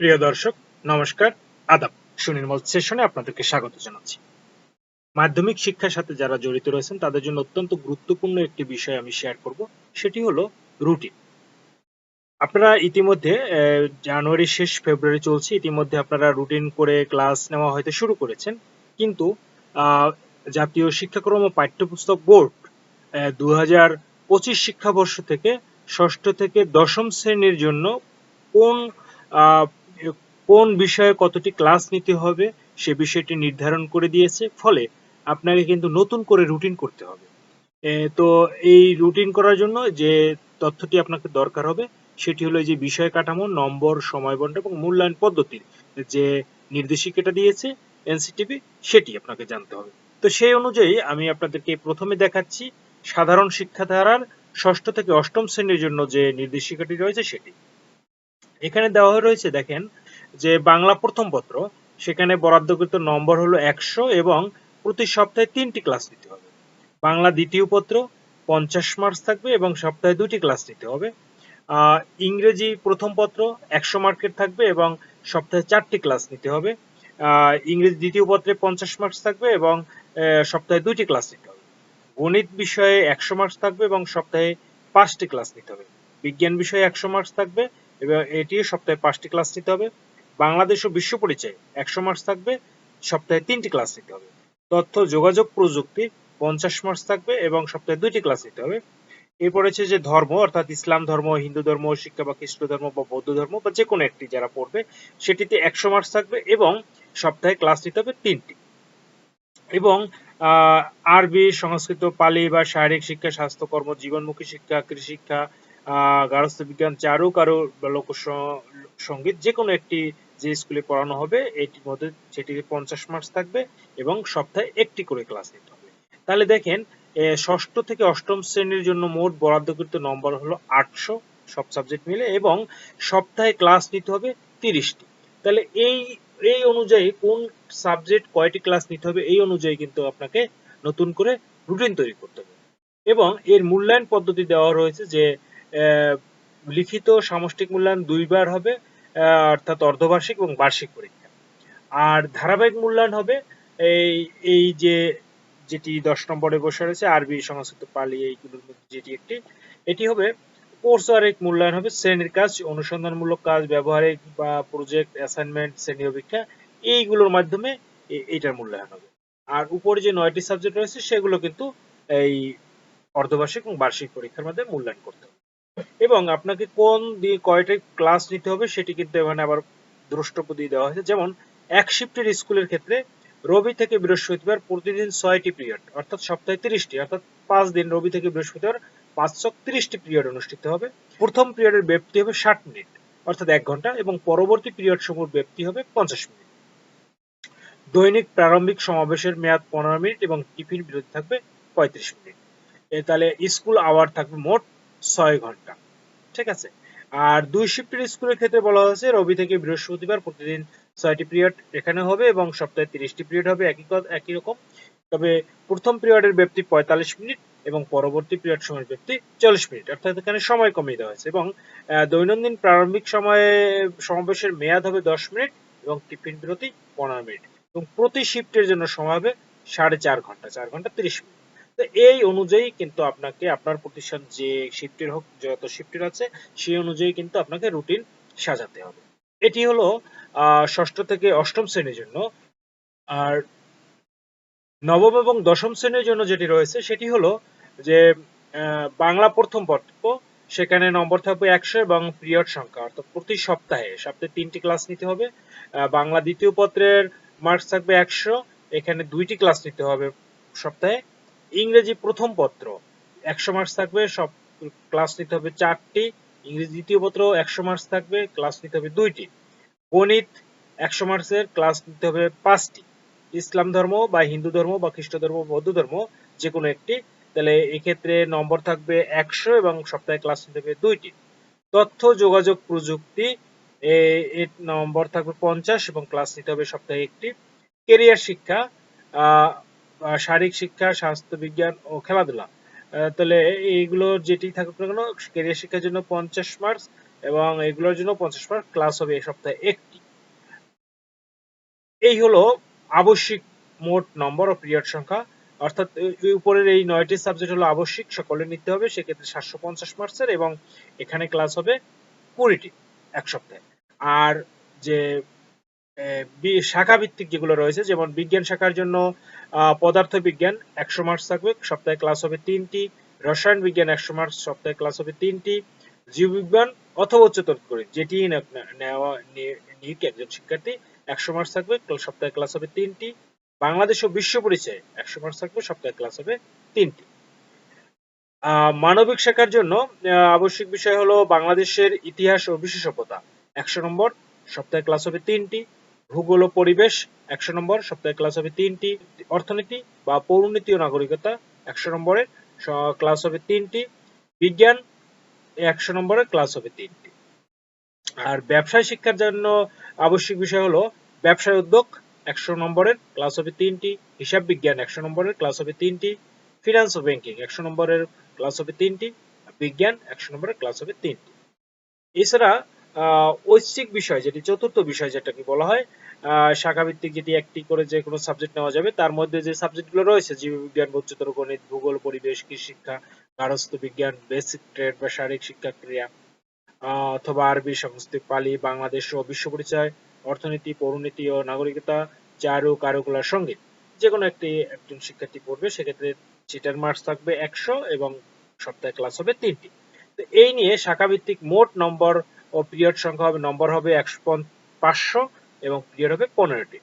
প্রিয় দর্শক, নমস্কার, আদাব। সুনির্মল সেশনে আপনাদেরকে স্বাগত জানাচ্ছি। মাধ্যমিক শিক্ষার সাথে যারা জড়িত রয়েছেন, তাদের জন্য অত্যন্ত গুরুত্বপূর্ণ একটি বিষয় আমি শেয়ার করব, সেটি হলো রুটিন আপনারা ইতিমধ্যে জানুয়ারি শেষ ফেব্রুয়ারি চলছে, ইতিমধ্যে আপনারা রুটিন করে ক্লাস নেওয়া হয়তো শুরু করেছেন, কিন্তু জাতীয় শিক্ষাক্রম ও পাঠ্যপুস্তক বোর্ড দু হাজার পঁচিশ শিক্ষাবর্ষ থেকে ষষ্ঠ থেকে দশম শ্রেণির জন্য কোন কোন বিষয়ে কতটি ক্লাস নিতে হবে, সে বিষয়টি নির্ধারণ করে দিয়েছে, ফলে আপনাকে কিন্তু নতুন করে রুটিন করতে হবে। তো এই রুটিন করার জন্য যে তথ্যটি আপনাকে দরকার হবে, সেটি হলো যে বিষয় কাঠামো, নম্বর, সময় এবং মূল্যায়ন পদ্ধতির যে নির্দেশিকাটা দিয়েছে এনসিটিভি, সেটি আপনাকে জানতে হবে। তো সেই অনুযায়ী আমি আপনাদেরকে প্রথমে দেখাচ্ছি সাধারণ শিক্ষাধারার ষষ্ঠ থেকে অষ্টম শ্রেণির জন্য যে নির্দেশিকাটি রয়েছে সেটি। এখানে দেওয়া রয়েছে, দেখেন, যে বাংলা প্রথম পত্র, সেখানে বরাদ্দকৃত নম্বর হলো একশো এবং প্রতি সপ্তাহে তিনটি ক্লাস নিতে হবে। বাংলা দ্বিতীয় পত্র, পঞ্চাশ মার্কস থাকবে এবং সপ্তাহে দুটি ক্লাস নিতে হবে। ইংরেজি প্রথম পত্র, একশো মার্কের থাকবে এবং সপ্তাহে চারটি ক্লাস নিতে হবে। ইংরেজি দ্বিতীয় পত্রে পঞ্চাশ মার্কস থাকবে এবং সপ্তাহে দুটি ক্লাস নিতে হবে। গণিত বিষয়ে একশো মার্কস থাকবে এবং সপ্তাহে পাঁচটি ক্লাস নিতে হবে। বিজ্ঞান বিষয়ে একশো মার্কস থাকবে এবং এটিও সপ্তাহে পাঁচটি ক্লাস নিতে হবে। বাংলাদেশ ও বিশ্ব পরিচয় একশো মার্কস থাকবে সপ্তাহে তিনটি ক্লাস নিতে হবে। তথ্য যোগাযোগ প্রযুক্তি পঞ্চাশ মার্কস থাকবে এবং সপ্তাহে দুইটি ক্লাস নিতে হবে। এরপর হচ্ছে যে ধর্ম অর্থাৎ ইসলাম ধর্ম হিন্দু ধর্ম শিক্ষা বা খ্রিস্ট ধর্ম বা বৌদ্ধ ধর্ম বা যে কোনো একটি যারা পড়বে সেটিতে একশো মার্কস থাকবে এবং সপ্তাহে ক্লাস নিতে হবে তিনটি। এবং আরবি সংস্কৃত পালি বা শারীরিক শিক্ষা স্বাস্থ্যকর্ম জীবনমুখী শিক্ষা কৃষি শিক্ষা আহ, গার্হস্থ্য বিজ্ঞান চারু, কারও লোক সংগীত যে কোনো একটি যে স্কুলে পড়ানো হবে, এটির মধ্যে সেটিতে পঞ্চাশ মার্কস থাকবে এবং সপ্তাহে একটি করে ক্লাস নিতে হবে। তাহলে দেখেন ষষ্ঠ থেকে অষ্টম শ্রেণির জন্য মোট বরাদ্দকৃত নম্বর হলো আটশো সব সাবজেক্ট মিলে এবং সপ্তাহে ক্লাস নিতে হবে তিরিশটি। তাহলে এই এই অনুযায়ী কোন সাবজেক্ট কয়টি ক্লাস নিতে হবে, এই অনুযায়ী কিন্তু আপনাকে নতুন করে রুটিন তৈরি করতে হবে। এবং এর মূল্যায়ন পদ্ধতি দেওয়া রয়েছে যে লিখিত সামষ্টিক মূল্যায়ন দুইবার হবে অর্থাৎ অর্ধবার্ষিক এবং বার্ষিক পরীক্ষা। আর ধারাবাহিক মূল্যায়ন হবে এই এই যে, যেটি দশ নম্বরে বসে রয়েছে, আরবি সংস্কৃত পালি এইগুলোর মধ্যে যেটি একটি, এটি হবে কোর্স আরেক মূল্যায়ন হবে, শ্রেণির কাজ, অনুসন্ধানমূলক কাজ, ব্যবহারিক বা প্রজেক্ট, অ্যাসাইনমেন্ট, শ্রেণি পরীক্ষা এইগুলোর মাধ্যমে এইটার মূল্যায়ন হবে। আর উপরে যে নয়টি সাবজেক্ট রয়েছে, সেগুলো কিন্তু এই অর্ধবার্ষিক এবং বার্ষিক পরীক্ষার মাধ্যমে মূল্যায়ন করতে হবে। এবং আপনাকে কোন দিয়ে কয়টা ক্লাস নিতে হবে সেটি কিন্তু এখানে আবার দ্রষ্টব্য দিয়ে দেওয়া হয়েছে। যেমন, এক শিফটের স্কুলের ক্ষেত্রে রবি থেকে বৃহস্পতিবার প্রতিদিন ছয়টি পিরিয়ড অর্থাৎ সপ্তাহে তিরিশটি, অর্থাৎ পাঁচ দিন রবি থেকে বৃহস্পতিবার পাঁচশো তিরিশটি পিরিয়ড অনুষ্ঠিত হবে। প্রথম পিরিয়ডের ব্যাপ্তি হবে ষাট মিনিট, অর্থাৎ এক ঘণ্টা, এবং পরবর্তী পিরিয়ড সমূহের ব্যাপ্তি হবে পঞ্চাশ মিনিট। দৈনিক প্রারম্ভিক সমাবেশের মেয়াদ পনেরো মিনিট এবং টিফিন বিরতি থাকবে পঁয়ত্রিশ মিনিট। তাহলে স্কুল আওয়ার থাকবে মোট ছয় ঘণ্টা। ঠিক আছে? আর দুই শিফটের স্কুলের ক্ষেত্রে বলা হয়েছে, রবি থেকে বৃহস্পতিবার প্রতিদিন ছয়টি পিরিয়ড এখানে হবে এবং সপ্তাহে তিরিশটি পিরিয়ড হবে একই একই রকম। তবে প্রথম পিরিয়ডের ব্যাপ্তি পঁয়তাল্লিশ মিনিট এবং পরবর্তী পিরিয়ড সময়ের ব্যাপ্তি চল্লিশ মিনিট। অর্থাৎ এখানে সময় কমিয়ে দেওয়া হয়েছে এবং দৈনন্দিন প্রারম্ভিক সময়ে সমাবেশের মেয়াদ হবে দশ মিনিট এবং টিফিন বিরতি পনেরো মিনিট। এবং প্রতি শিফটের জন্য সময় হবে সাড়ে চার ঘণ্টা চার ঘণ্টা তিরিশ মিনিট। তো এই অনুযায়ী কিন্তু আপনাকে আপনার প্রতিষ্ঠান যে শিফটের হোক, যত শিফটের আছে, সেই অনুযায়ী কিন্তু আপনাকে রুটিন সাজাতে হবে। এটি হলো ষষ্ঠ থেকে অষ্টম শ্রেণির জন্য। আর নবম এবং দশম শ্রেণির জন্য যেটি রয়েছে, সেটি হলো যে বাংলা প্রথম পত্র সেখানে নম্বর থাকবে একশো এবং পিরিয়ড সংখ্যা। অর্থাৎ প্রতি সপ্তাহে সপ্তাহে তিনটি ক্লাস নিতে হবে। বাংলা দ্বিতীয় পত্রের মার্কস থাকবে একশো, এখানে দুইটি ক্লাস নিতে হবে সপ্তাহে। ইংরেজি প্রথম পত্র। একশো মার্কস থাকবে, সব ক্লাস নিতে হবে চারটি। ইংরেজি দ্বিতীয় পত্র, একশো মার্কস থাকবে ক্লাস নিতে হবে দুইটি। গণিত, একশো মার্কসের ক্লাস নিতে হবে পাঁচটি। ইসলাম ধর্ম বা হিন্দু ধর্ম বা খ্রিস্ট ধর্ম বৌদ্ধ ধর্ম যে কোনো একটি। তাহলে এক্ষেত্রে নম্বর থাকবে একশো এবং সপ্তাহে ক্লাস নিতে হবে দুইটি। তথ্য, যোগাযোগ, প্রযুক্তি এর নম্বর থাকবে পঞ্চাশ এবং ক্লাস নিতে হবে সপ্তাহে একটি। কেরিয়ার শিক্ষা শারীরিক শিক্ষা, স্বাস্থ্য বিজ্ঞান ও খেলাধুলা। তাহলে এইগুলো যেটি থাকুক না কেন কেরিয়ার শিক্ষার জন্য পঞ্চাশ মার্কস এবং এগুলোর জন্য পঞ্চাশ মার্ক ক্লাস হবে এই সপ্তাহে একটি। এই হলো আবশ্যিক মোট নম্বর ও পিরিয়ড সংখ্যা। অর্থাৎ উপরের এই নয়টি সাবজেক্ট হলো আবশ্যিক, সকলে নিতে হবে, সেক্ষেত্রে সাতশো পঞ্চাশ মার্কসের এবং এখানে ক্লাস হবে কুড়িটি এক সপ্তাহে। আর যে শাখা ভিত্তিক যেগুলো রয়েছে, যেমন বিজ্ঞান শাখার জন্য পদার্থ বিজ্ঞান একশো মার্কস থাকবে, সপ্তাহে ক্লাস হবে তিনটি, রসায়ন বিজ্ঞান একশো মার্কস সপ্তাহে ক্লাস হবে তিনটি, জীববিজ্ঞান অথবা উচ্চতর করে যেটি নেওয়া নিয়ে একজন শিক্ষার্থী একশো মার্কস থাকবে সপ্তাহে ক্লাস হবে তিনটি, বাংলাদেশ ও বিশ্ব পরিচয় একশো মার্কস থাকবে, সপ্তাহে ক্লাস হবে তিনটি। মানবিক শাখার জন্য আবশ্যিক বিষয় হলো বাংলাদেশের ইতিহাস ও বিশেষজ্ঞতা, একশো নম্বর, সপ্তাহে ক্লাস হবে তিনটি ভূগোল ও পরিবেশ, একশো নম্বর, সপ্তাহে ক্লাস হবে তিনটি অর্থনীতি বা পৌরনীতি ও নাগরিকতা, একশো নম্বরের ক্লাস হবে তিনটি বিজ্ঞান, একশো নম্বরের ক্লাস হবে তিনটি। আর ব্যবসায় শিক্ষার জন্য আবশ্যিক বিষয় হলো ব্যবসায় উদ্যোগ, একশো নম্বরের ক্লাস হবে তিনটি, হিসাব বিজ্ঞান, একশো নম্বরের ক্লাস হবে তিনটি ফিনান্স ও ব্যাংকিং একশো নম্বরের ক্লাস হবে তিনটি, বিজ্ঞান, একশো নম্বরের ক্লাস হবে তিনটি। এছাড়া ঐচ্ছিক বিষয়, যেটি চতুর্থ বিষয়, যেটাকে বলা হয় শাখাভিত্তিক যেটি একটি করে যে কোনো সাবজেক্ট নেওয়া যাবে, তার মধ্যে যে সাবজেক্টগুলো রয়েছে, জীববিজ্ঞান উচ্চতর গণিত, ভূগোল, পরিবেশ কৃষি শিক্ষা গার্হস্থ্য বিজ্ঞান বেসিক ট্রেড বা শারীরিক শিক্ষা ক্রিয়া অথবা আরবি সংস্কৃত পালি, বাংলাদেশ ও বিশ্ব পরিচয়, অর্থনীতি, পৌরনীতি ও নাগরিকতা, চারু কারুকলা সংগীত। যে কোনো একটি, একজন শিক্ষার্থী পড়বে, সেক্ষেত্রে চিটার মার্কস থাকবে একশো এবং সপ্তাহে ক্লাস হবে তিনটি। তো এই নিয়ে শাখাভিত্তিক মোট নম্বর ও পিরিয়ড সংখ্যা হবে নম্বর হবে একশো পাঁচশো। এবং পিরিয়ড হবে পনেরোটি।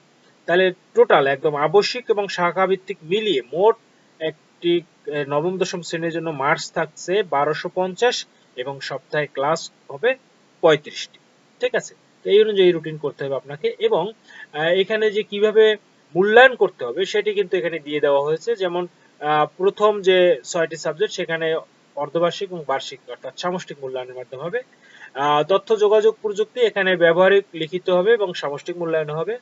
তাহলে টোটাল একদম আবশ্যিক এবং শাখাভিত্তিক মিলিয়ে মোট একটি নবম, দশম শ্রেণির জন্য মার্কস থাকছে বারোশো পঞ্চাশ এবং সপ্তাহে ক্লাস হবে পঁয়ত্রিশটি। ঠিক আছে? তো এই অনুযায়ী রুটিন করতে হবে আপনাকে এবং এখানে যে কীভাবে মূল্যায়ন করতে হবে সেটি কিন্তু এখানে দিয়ে দেওয়া হয়েছে। যেমন প্রথম যে ছয়টি সাবজেক্ট সেখানে অর্ধবার্ষিক এবং বার্ষিক, অর্থাৎ সামষ্টিক মূল্যায়নের মাধ্যমে হবে। তথ্য যোগাযোগ প্রযুক্তি এখানে ব্যবহারিক লিখিত হবে এবং সামষ্টিক মূল্যায়ন হবে।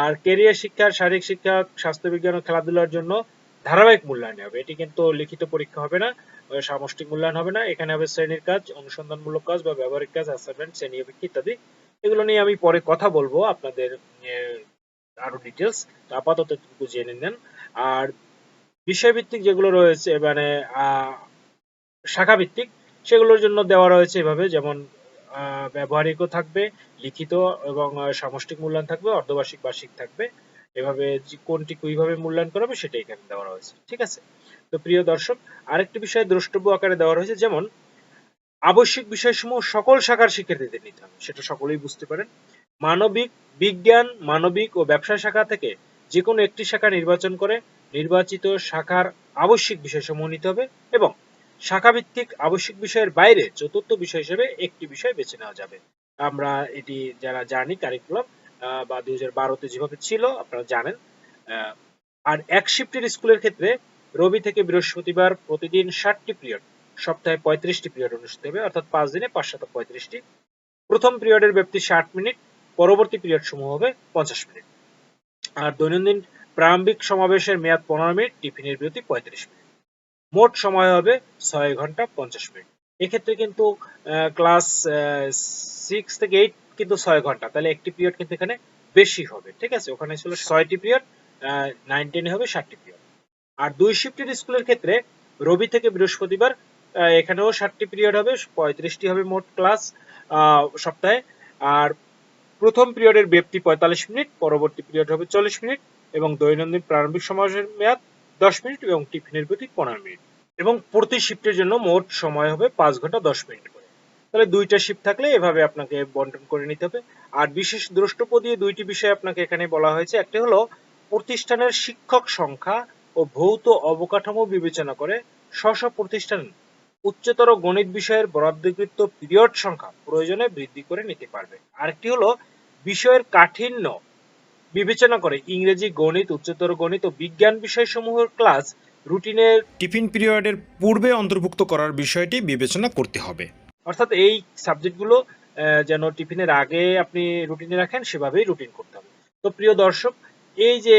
আর ক্যারিয়ার শিক্ষা শারীরিক শিক্ষা স্বাস্থ্য বিজ্ঞান ও খেলাধুলার জন্য ধারাবাহিক মূল্যায়ন হবে। এটি কিন্তু লিখিত পরীক্ষা হবে না সামষ্টিক মূল্যায়ন হবে না। এখানে হবে শ্রেণির কাজ অনুসন্ধানমূলক কাজ বা ব্যবহারিক কাজ অ্যাসাইনমেন্ট শ্রেণি ইত্যাদি। এগুলো নিয়ে আমি পরে কথা বলব আপনাদের আরও ডিটেলস আপাতত জেনে নেন আর বিষয়ভিত্তিক যেগুলো রয়েছে মানে আহ, শাখাভিত্তিক সেগুলোর জন্য দেওয়া রয়েছে এভাবে, যেমন ব্যবহারিকও থাকবে, লিখিত এবং সামষ্টিক মূল্যায়ন থাকবে, অর্ধবার্ষিক, বার্ষিক থাকবে। এভাবে কোনটি কীভাবে মূল্যায়ন করা হবে সেটা এখানে দেওয়া রয়েছে, ঠিক আছে? তো প্রিয় দর্শক, আরেকটি বিষয় দ্রষ্টব্য আকারে দেওয়া রয়েছে, যেমন, আবশ্যিক বিষয়সমূহ সকল শাখার শিক্ষার্থীদের নিতে হবে, সেটা সকলেই বুঝতে পারেন। মানবিক, বিজ্ঞান, মানবিক ও ব্যবসা শাখা থেকে যে কোনো একটি শাখা নির্বাচন করে নির্বাচিত শাখার আবশ্যিক বিষয়সমূহ নিতে হবে এবং শাখাভিত্তিক আবশ্যিক বিষয়ের বাইরে চতুর্থ বিষয় হিসেবে একটি বিষয় বেছে নেওয়া যাবে। আমরা এটি যারা জানি কারিকুলাম বা দুই হাজার বারোতে যেভাবে ছিল, আপনারা জানেন আর এক শিফটের স্কুলের ক্ষেত্রে রবি থেকে বৃহস্পতিবার প্রতিদিন ষাটটি পিরিয়ড সপ্তাহে পঁয়ত্রিশটি পিরিয়ড অনুষ্ঠিত হবে, অর্থাৎ পাঁচ দিনে পাঁচশত পঁয়ত্রিশটি। প্রথম পিরিয়ডের ব্যাপ্তি ষাট মিনিট, পরবর্তী পিরিয়ড সমূহ হবে পঞ্চাশ মিনিট। আর দৈনন্দিন প্রারম্ভিক সমাবেশের মেয়াদ পনেরো মিনিট, টিফিনের বিরতি পঁয়ত্রিশ মিনিট। মোট সময় হবে ছয় ঘণ্টা পঞ্চাশ মিনিট। এক্ষেত্রে কিন্তু ক্লাস সিক্স থেকে এইট কিন্তু ছয় ঘণ্টা। তাহলে একটি পিরিয়ড কিন্তু এখানে বেশি হবে, ঠিক আছে? ওখানে ছিল ছয়টি পিরিয়ড নাইন টেনে হবে ষাটটি পিরিয়ড আর দুই শিফটের স্কুলের ক্ষেত্রে রবি থেকে বৃহস্পতিবার এখানেও ষাটটি পিরিয়ড হবে, পঁয়ত্রিশটি হবে মোট ক্লাস সপ্তাহে। আর প্রথম পিরিয়ডের ব্যাপ্তি পঁয়তাল্লিশ মিনিট, পরবর্তী পিরিয়ড হবে চল্লিশ মিনিট এবং দৈনন্দিন প্রারম্ভিক সমাবেশের মেয়াদ দশ মিনিট এবং টিফিনের প্রতি পনেরো মিনিট। এবং প্রতি শিফটের জন্য মোট সময় হবে পাঁচ ঘণ্টা দশ মিনিট করে। তাহলে দুইটা শিফট থাকলে এভাবে আপনাকে বন্টন করে নিতে হবে। আর বিশেষ দ্রষ্টব্য দিয়ে দুইটি বিষয় আপনাকে এখানে বলা হয়েছে। একটি হলো, প্রতিষ্ঠানের শিক্ষক সংখ্যা ও ভৌত অবকাঠামো বিবেচনা করে স্ব প্রতিষ্ঠান উচ্চতর গণিত বিষয়ের বরাদ্দকৃত পিরিয়ড সংখ্যা প্রয়োজনে বৃদ্ধি করে নিতে পারবে। আরেকটি হলো, বিষয়ের কাঠিন্য বিবেচনা করে ইংরেজি গণিত উচ্চতর গণিত ও বিজ্ঞান বিষয়সমূহের ক্লাস রুটিনের টিফিন পিরিয়ডের পূর্বে অন্তর্ভুক্ত করার বিষয়টি বিবেচনা করতে হবে। অর্থাৎ এই সাবজেক্টগুলো যেন টিফিনের আগে আপনি রুটিনে রাখেন সেভাবেই রুটিন করতে হবে। তো প্রিয় দর্শক এই যে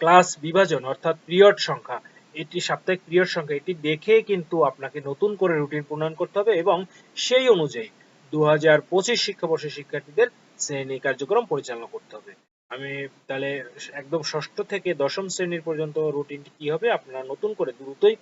ক্লাস বিভাজন অর্থাৎ পিরিয়ড সংখ্যা এটি সাপ্তাহিক পিরিয়ড সংখ্যা এটি দেখে কিন্তু আপনাকে নতুন করে রুটিন প্রণয়ন করতে হবে এবং সেই অনুযায়ী দু হাজার পঁচিশ শিক্ষাবর্ষের শিক্ষার্থীদের শ্রেণি কার্যক্রম পরিচালনা করতে হবে। আমি তাহলে একদম ষষ্ঠ থেকে দশম শ্রেণির পর্যন্ত রুটিনটি কি হবে? আপনারা নতুন করে দ্রুতই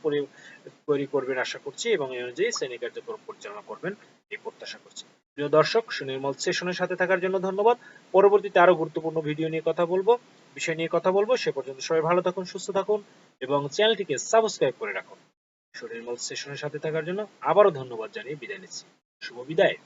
তৈরি করবেন আশা করছি এবং এই অনুযায়ী শ্রেণি কার্যক্রম পরিচালনা করবেন এই প্রত্যাশা করছি। প্রিয় দর্শক, সুনির্মল সেশনের সাথে থাকার জন্য ধন্যবাদ। পরবর্তীতে আরও গুরুত্বপূর্ণ ভিডিও নিয়ে কথা বলব। বিষয় নিয়ে কথা বলব। সে পর্যন্ত সবাই ভালো থাকুন, সুস্থ থাকুন এবং চ্যানেলটিকে সাবস্ক্রাইব করে রাখুন। সুনির্মল সেশনের সাথে থাকার জন্য আবারও ধন্যবাদ জানিয়ে বিদায় নিচ্ছি। শুভ বিদায়।